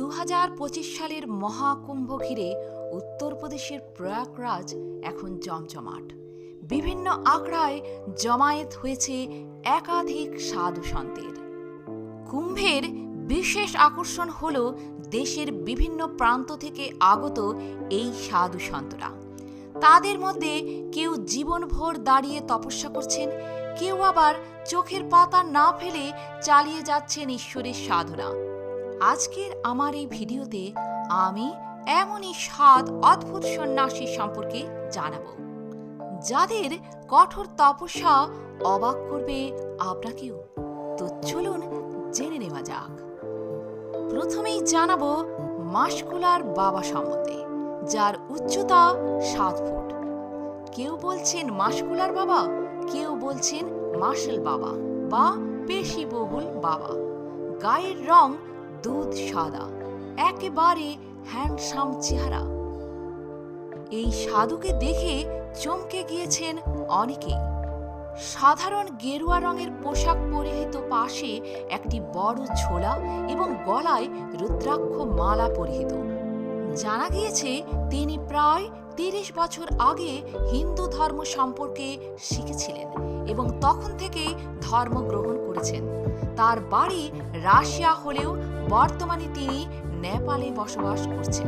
দু হাজার পঁচিশ সালের মহাকুম্ভ ঘিরে উত্তরপ্রদেশের প্রয়াগরাজ এখন জমজমাট। বিভিন্ন আখড়ায় জমায়েত হয়েছে একাধিক সাধু সন্তের। কুম্ভের বিশেষ আকর্ষণ হল দেশের বিভিন্ন প্রান্ত থেকে আগত এই সাধু সন্তরা। তাদের মধ্যে কেউ জীবনভর দাঁড়িয়ে তপস্যা করছেন, কেউ আবার চোখের পাতা না ফেলে চালিয়ে যাচ্ছেন ঈশ্বরের সাধনা। আজকের আমার এই ভিডিওতে আমি এমনই সাত অদ্ভুত সন্ন্যাসী সম্পর্কে জানাব, যাদের কঠোর তপস্যা অবাক করবে আপনাকেও। তো চলুন জেনে নেওয়া যাক। প্রথমেই জানাব মাসকুলার বাবা সম্বন্ধে, যার উচ্চতা সাত ফুট। কেউ বলছেন মাসকুলার বাবা, কেউ বলছেন মার্শাল বাবা বা পেশিবহুল বাবা। গায়ের রং দুধ সাদা, একেবারে হ্যান্ডসাম চেহারা। এই সাধুকে দেখে চমকে গিয়েছেন অনেকেই। সাধারণ গেরুয়া রঙের পোশাক পরিহিত পাশে একটি বড় ছোলা এবং গলায় রুদ্রাক্ষ মালা পরিহিত। জানা গিয়েছে, তিনি প্রায় তিরিশ বছর আগে হিন্দু ধর্ম সম্পর্কে শিখেছিলেন এবং তখন থেকে ধর্ম গ্রহণ করেছেন। তার বাড়ি রাশিয়া হলেও বর্তমানে তিনি নেপালে বসবাস করছেন।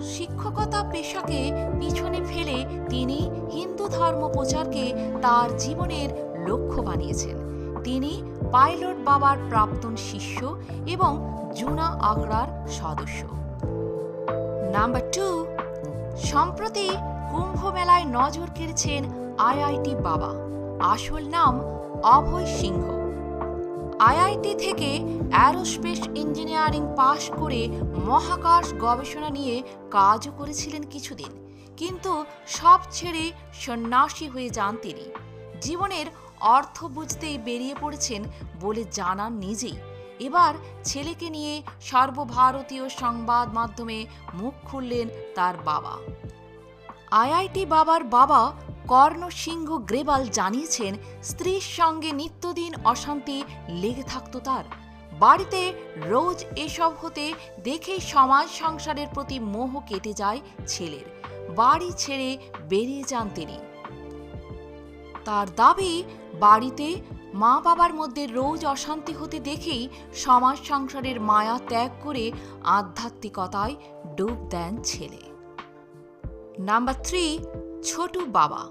শিক্ষকতা পেশাকে পিছনে ফেলে তিনি হিন্দু ধর্ম প্রচারকে তার জীবনের লক্ষ্য বানিয়েছেন। তিনি পাইলট বাবার প্রাক্তন শিষ্য এবং জুনা আখড়ার সদস্য। নাম্বার টু, সম্প্রতি কুম্ভ মেলায় নজর কেড়েছেন আইআইটি বাবা। আসল নাম অভয় সিংহ। আইআইটি থেকে অ্যারোস্পেস ইঞ্জিনিয়ারিং পাশ করে মহাকাশ গবেষণা নিয়ে কাজও করেছিলেন কিছুদিন, কিন্তু সব ছেড়ে সন্ন্যাসী হয়ে যান তিনি। জীবনের অর্থ বুঝতেই বেরিয়ে পড়েছেন বলে জানান নিজেই। এবার ছেলেকে নিয়ে সর্বভারতীয় সংবাদ মাধ্যমে মুখ খুললেন তার বাবা। আইআইটি বাবার বাবা কর্ণ সিংহ গ্রেবাল জানিয়েছেন, স্ত্রীর সঙ্গে নিত্যদিন অশান্তি লেগে থাকতো তার। বাড়িতে রোজ এসব হতে দেখেই সমাজ সংসারের প্রতি মোহ কেটে যায় ছেলের। বাড়ি ছেড়ে বেরিয়ে যান তিনি। তার দাবি, বাড়িতে মা বাবার মধ্যে রোজ অশান্তি হতে দেখেই সমাজ সংসারের মায়া ত্যাগ করে আধ্যাত্মিকতায় ডুব দেন ছেলে। নাম্বার থ্রি ছোটু বাবা।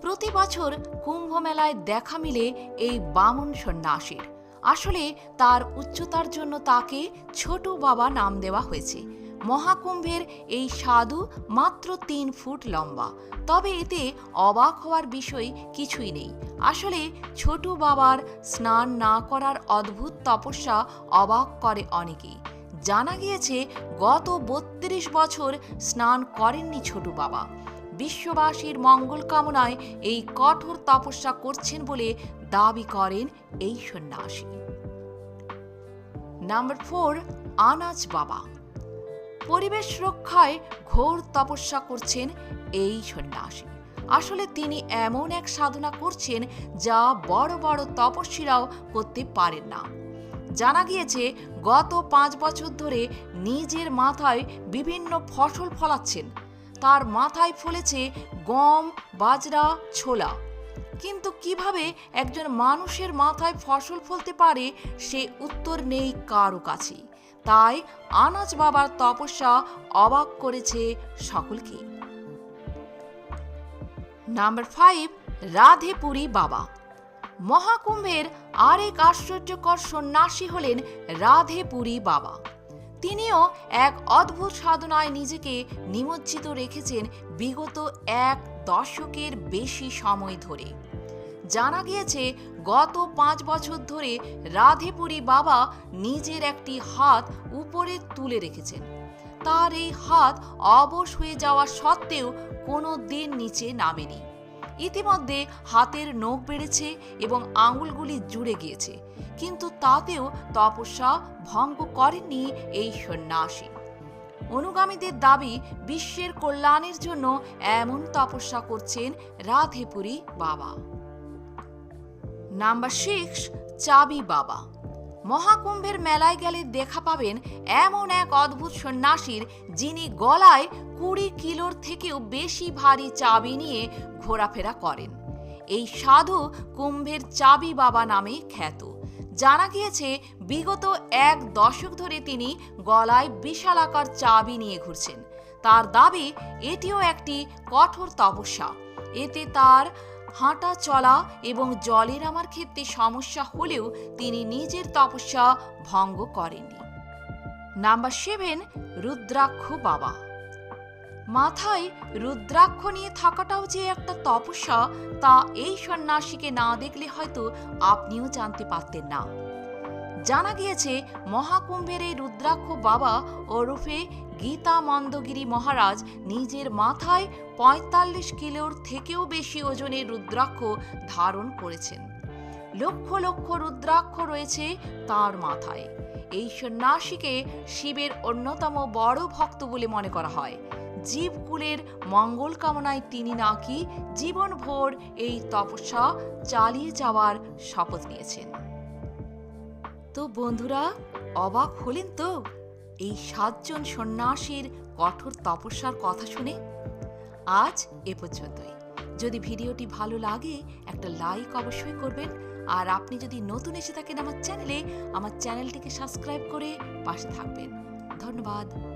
প্রতি বছর কুম্ভ মেলায় দেখা মিলে এই বামন সন্ন্যাসীর। আসলে তার উচ্চতার জন্য তাকে ছোট বাবা নাম দেওয়া হয়েছে। মহাকুম্ভের এই সাধু মাত্র তিন ফুট লম্বা। তবে এতে অবাক হওয়ার বিষয় কিছুই নেই। আসলে ছোট বাবার স্নান না করার অদ্ভুত তপস্যা অবাক করে অনেকেই। জানা গিয়েছে, গত বত্রিশ বছর স্নান করেননি ছোট বাবা। বিশ্ববাসীর মঙ্গল কামনায় এই কঠোর তপস্যা করছেন বলে দাবি করেন এই সন্ন্যাসী। নাম্বার ফোর আনাজ বাবা। পরিবেশ রক্ষায় ঘোর তপস্যা করছেন এই সন্ন্যাসী। আসলে তিনি এমন এক সাধনা করছেন যা বড় বড় তপস্বীরাও করতে পারেন না। জানা গিয়েছে, গত পাঁচ বছর ধরে নিজের মাথায় বিভিন্ন ফসল ফলাচ্ছেন। তার মাথায় ফলেছে গম, বাজরা, ছোলা। কিন্তু কীভাবে একজন মানুষের মাথায় ফসল ফলতে পারে, সে উত্তর নেই কারও কাছে। তাই আনাজ বাবার তপস্যা অবাক করেছে সকলকে। নাম্বার ফাইভ, রাধেপুরী বাবা। মহাকুম্ভের আরেক আশ্চর্যকর সন্ন্যাসী হলেন রাধেপুরী বাবা। তিনিও এক অদ্ভুত সাধনায় নিজেকে নিমজ্জিত রেখেছেন বিগত এক দশকের বেশি সময় ধরে। জানা গিয়েছে, গত পাঁচ বছর ধরে রাধেপুরী বাবা নিজের একটি হাত উপরে তুলে রেখেছেন। তার এই হাত অবশ হয়ে যাওয়া সত্ত্বেও কোনো দিন নিচে নামেনি। ইতিমধ্যে হাতের নখ বেড়েছে এবং আঙুলগুলি জুড়ে গিয়েছে। কিন্তু তাতেও তপস্যা ভঙ্গ করেননি এই সন্ন্যাসী। অনুগামীদের দাবি, বিশ্বের কল্যাণের জন্য এমন তপস্যা করছেন রাধেপুরী বাবা। নাম্বার সিক্স চাবি বাবা। মহাকুম্ভের মেলায় গেলে দেখা পাবেন এমন এক অদ্ভুত সন্ন্যাসীর, যিনি গলায় কুড়ি কিলোর থেকেও বেশি ভারী চাবি নিয়ে ঘোরাফেরা করেন। এই সাধু কুম্ভের চাবি বাবা নামে খ্যাত। জানা গিয়েছে, বিগত এক দশক ধরে তিনি গলায় বিশালাকার চাবি নিয়ে ঘুরছেন। তার দাবি, এটিও একটি কঠোর তপস্যা। এতে তার হাঁটা, চলা এবং জলের আমার ক্ষেত্রে সমস্যা হলেও তিনি নিজের তপস্যা ভঙ্গ করেননি। নাম্বার সেভেন, রুদ্রাক্ষ বাবা। মাথায় রুদ্রাক্ষ নিয়ে থাকাটাও যে একটা তপস্যা, তা এই সন্ন্যাসীকে না দেখলে হয়তো আপনিও জানতে পারতেন না। জানা গিয়েছে, মহাকুম্ভের এই রুদ্রাক্ষ বাবা ওরফে গীতা মন্দগিরি মহারাজ নিজের মাথায় পঁয়তাল্লিশ কিলোর থেকেও বেশি ওজনের রুদ্রাক্ষ ধারণ করেছেন। লক্ষ লক্ষ রুদ্রাক্ষ রয়েছে তার মাথায়। এই সন্ন্যাসীকে শিবের অন্যতম বড় ভক্ত বলে মনে করা হয়। জীবকুলের মঙ্গল কামনায় তিনি নাকি জীবনভর এই তপস্যা চালিয়ে যাওয়ার শপথ নিয়েছেন। তো বন্ধুরা, অবাক হলেন তো এই সাতজন সন্ন্যাসীর কঠোর তপস্যার কথা শুনে? আজ এ পর্যন্তই। যদি ভিডিওটি ভালো লাগে, একটা লাইক অবশ্যই করবেন। আর আপনি যদি নতুন এসে থাকেন আমার চ্যানেলে, আমার চ্যানেলটিকে সাবস্ক্রাইব করে পাশে থাকবেন। ধন্যবাদ।